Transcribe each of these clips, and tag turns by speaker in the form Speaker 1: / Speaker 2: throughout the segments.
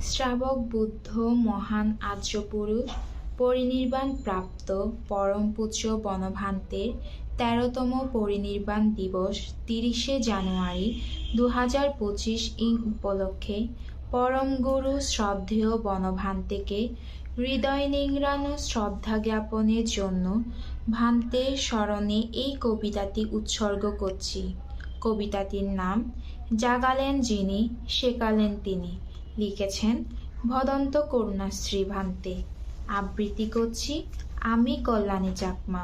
Speaker 1: শ্রাবক বুদ্ধ, মহান আর্যপুরুষ, পরিনির্বাণ প্রাপ্ত পরম পূজ্য বনভান্তের তেরোতম পরিনির্বাণ দিবস তিরিশে জানুয়ারি দু হাজার পঁচিশ ইং উপলক্ষে পরম গুরু শ্রদ্ধেয় বনভান্তেকে হৃদয় নিংড়ানো শ্রদ্ধা জ্ঞাপনের জন্য ভান্তের স্মরণে এই কবিতাটি উৎসর্গ করছি। কবিতাটির নাম, জাগালেন যিনি, শেখালেন তিনি। লিখেছেন ভদন্ত করুণাশ্রী ভান্তে আবৃত্তি করছি আমি কল্যাণী চাকমা।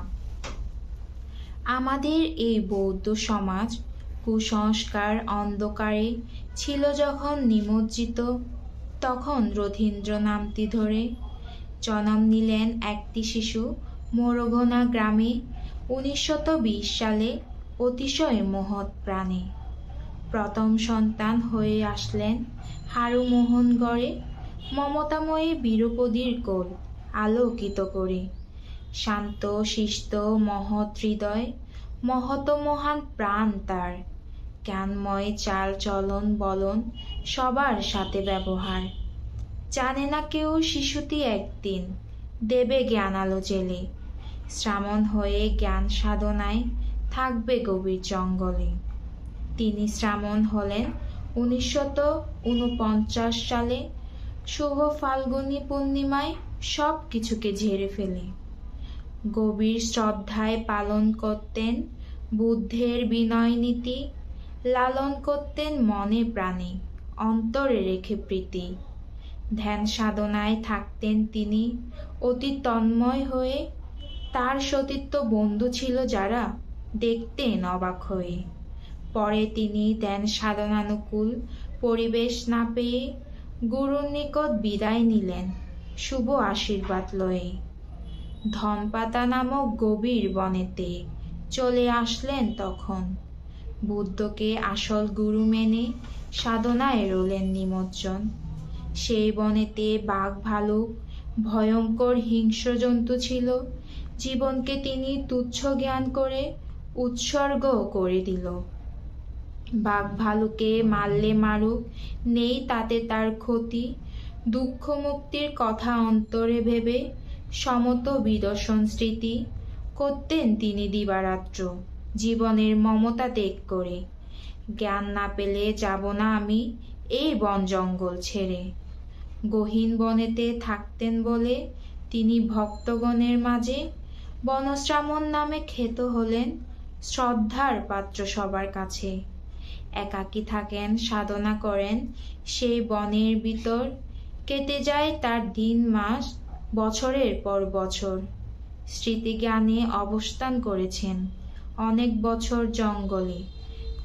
Speaker 1: আমাদের এই বৌদ্ধ সমাজ কুসংস্কার অন্ধকারে ছিল যখন নিমজ্জিত, তখন রথীন্দ্র নামটি ধরে জন্ম নিলেন একটি শিশু মোরগোনা গ্রামে উনিশশত সালে অতিশয় মহৎ প্রাণে। প্রথম সন্তান হয়ে আসলেন হারুমোহনগড়ে মমতাময়ী বীরপদীর কোল আলোকিত করে। শান্ত, শিষ্ট, মহৎ হৃদয় মহত মহান প্রাণ তার। জ্ঞানময় চাল চলন বলন সবার সাথে ব্যবহার। জানে না কেউ শিশুটি একদিন দেবে জ্ঞান আলো জেলে। শ্রামণ হয়ে জ্ঞান সাধনায় থাকবে গভীর জঙ্গলে। তিনি শ্রামণ হলেন উনিশশত উনপঞ্চাশ সালে শুভ ফাল্গুনী পূর্ণিমায় সব কিছুকে ঝেড়ে ফেলে। গভীর শ্রদ্ধায় পালন করতেন বুদ্ধের বিনয় নীতি, লালন করতেন মনে প্রাণে, অন্তরে রেখে প্রীতি। ধ্যান সাধনায় থাকতেন তিনি, অতি তন্ময় হয়ে। তার সতীত্ব বন্ধু ছিল যারা, দেখতেন অবাক হয়ে। পরে তিনি দেন সাধনানুকূল পরিবেশ না পেয়ে গুরুর নিকট বিদায় নিলেন। শুভ আশীর্বাদ লয়ে। ধনপাতা নামক গভীর বনেতে চলে আসলেন তখন। বুদ্ধকে আসল গুরু মেনে সাধনায় রোলেন নিমজ্জন। সেই বনেতে বাঘ ভালুক, ভয়ঙ্কর হিংস্র জন্তু ছিল। জীবনকে তিনি তুচ্ছ জ্ঞান করে উৎসর্গ করে দিল। বাঘ ভালুকে মারলে মারুক, নেই তাতে তার ক্ষতি। দুঃখ মুক্তির কথা অন্তরে ভেবে সমত বিদর্শন স্মৃতি করতেন তিনি দিবারাত্র, জীবনের মমতা ত্যাগ করে। জ্ঞান না পেলে যাব না আমি এই বন জঙ্গল ছেড়ে। গহীন বনেতে থাকতেন বলে তিনি ভক্তগণের মাঝে বনশ্রামণ নামে খ্যাত হলেন শ্রদ্ধার পাত্র সবার কাছে। একাকী থাকেন, সাধনা করেন। সেই বনের ভিতর কেটে যায় তার দিন, মাস, বছরের পর বছর। স্মৃতিজ্ঞানে অবস্থান করেছেন অনেক বছর জঙ্গলে।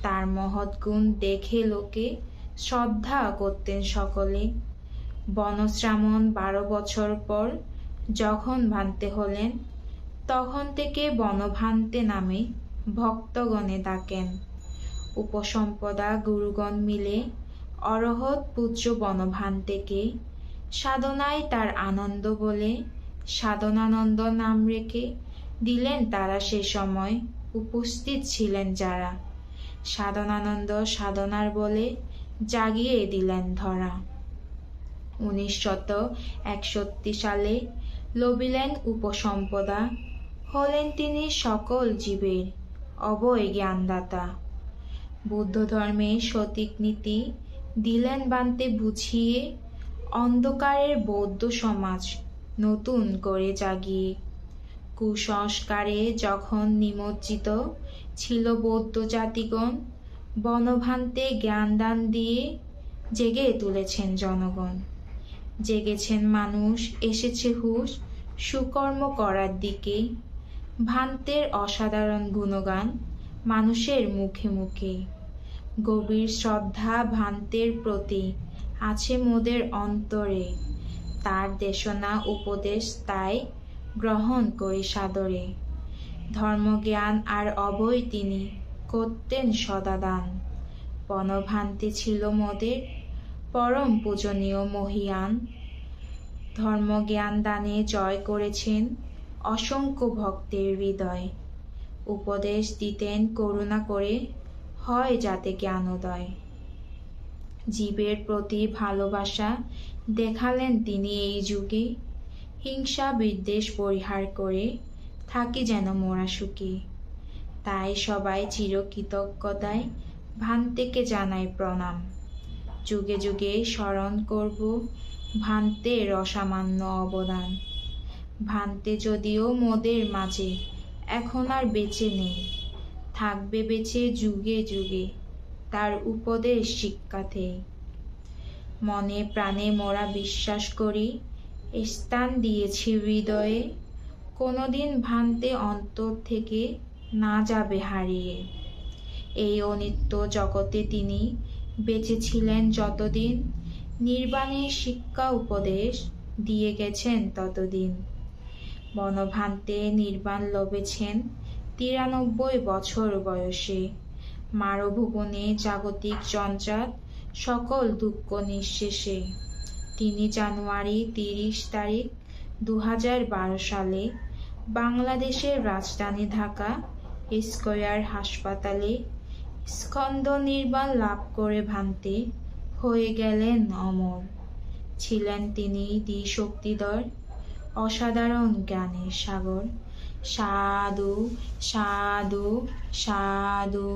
Speaker 1: তার মহৎ গুণ দেখে লোকে শ্রদ্ধা করতেন সকলে। বনশ্রামণ বারো বছর পর যখন ভানতে হলেন, তখন থেকে বনভান্তে নামে ভক্তগণে ডাকেন। উপসম্পদা গুরুগণ মিলে অরহৎ পুত্র বনভান্তেকে সাধনায় তার আনন্দ বলে সাধনানন্দ নাম রেখে দিলেন তারা সে সময় উপস্থিত ছিলেন যারা। সাধনানন্দ সাধনার বলে জাগিয়ে দিলেন ধরা। উনিশশত একষট্টি সালে লবিলেন উপসম্পদা, হলেন তিনি সকল জীবের অবয় জ্ঞানদাতা বুদ্ধ ধর্মে সঠিক নীতি দিলেন বানতে বুঝিয়ে অন্ধকারের বৌদ্ধ সমাজ নতুন করে জাগিয়ে। কুসংস্কারে যখন নিমজ্জিত ছিল বৌদ্ধ জাতিগণ, বনভান্তে জ্ঞানদান দিয়ে জেগে তুলেছেন জনগণ। জেগেছেন মানুষ, এসেছে হুশ, সুকর্ম করার দিকে। ভান্তের অসাধারণ গুণগান মানুষের মুখে মুখে। গভীর শ্রদ্ধা ভান্তের প্রতি আছে মোদের অন্তরে। তার দেশনা উপদেশ তাই গ্রহণ করি সাদরে। ধর্মজ্ঞান আর অবয় তিনি করতেন সদাদান। বনভান্তি ছিল মোদের, পরম পূজনীয় মহিয়ান। ধর্মজ্ঞান দানে জয় করেছেন অসংখ্য ভক্তের হৃদয়। উপদেশ দিতেন করুণা করে, হয় যাতে জ্ঞানোদয়। জীবের প্রতি ভালোবাসা দেখালেন তিনি এই যুগে। হিংসা বিদ্বেষ পরিহার করে থাকি যেন মোরা সুখী। তাই সবাই চিরকৃতজ্ঞতায় ভান্তেকে জানাই প্রণাম। যুগে যুগে স্মরণ করব ভান্তের অসামান্য অবদান। ভান্তে যদিও মোদের মাঝে এখন আর বেঁচে নেই। থাকবে বেঁচে যুগে যুগে, তার উপদেশ শিক্ষাতে মনে প্রাণে মোরা বিশ্বাস করি স্থান দিয়েছি হৃদয়ে। কোনোদিন ভান্তে অন্তর থেকে না যাবে হারিয়ে। এই অনিত্য জগতে তিনি বেঁচেছিলেন যতদিন, নির্বাণের শিক্ষা উপদেশ দিয়ে গেছেন ততদিন। বনভান্তে নির্বাণ লবেছেন তিরানব্বই বছর বয়সে। মারভুবনে জাগতিক জঞ্জাট সকল দুঃখ নিঃশেষে। তিনি জানুয়ারি তিরিশ তারিখ দু হাজার বারো সালে বাংলাদেশের রাজধানী ঢাকা স্কয়ার হাসপাতালে স্কন্দ নির্বাণ লাভ করে ভান্তে হয়ে গেলেন অমর। ছিলেন তিনি দ্বিশক্তিধর অসাধারণ জ্ঞানের সাগর। সাধু সাধু সাধু।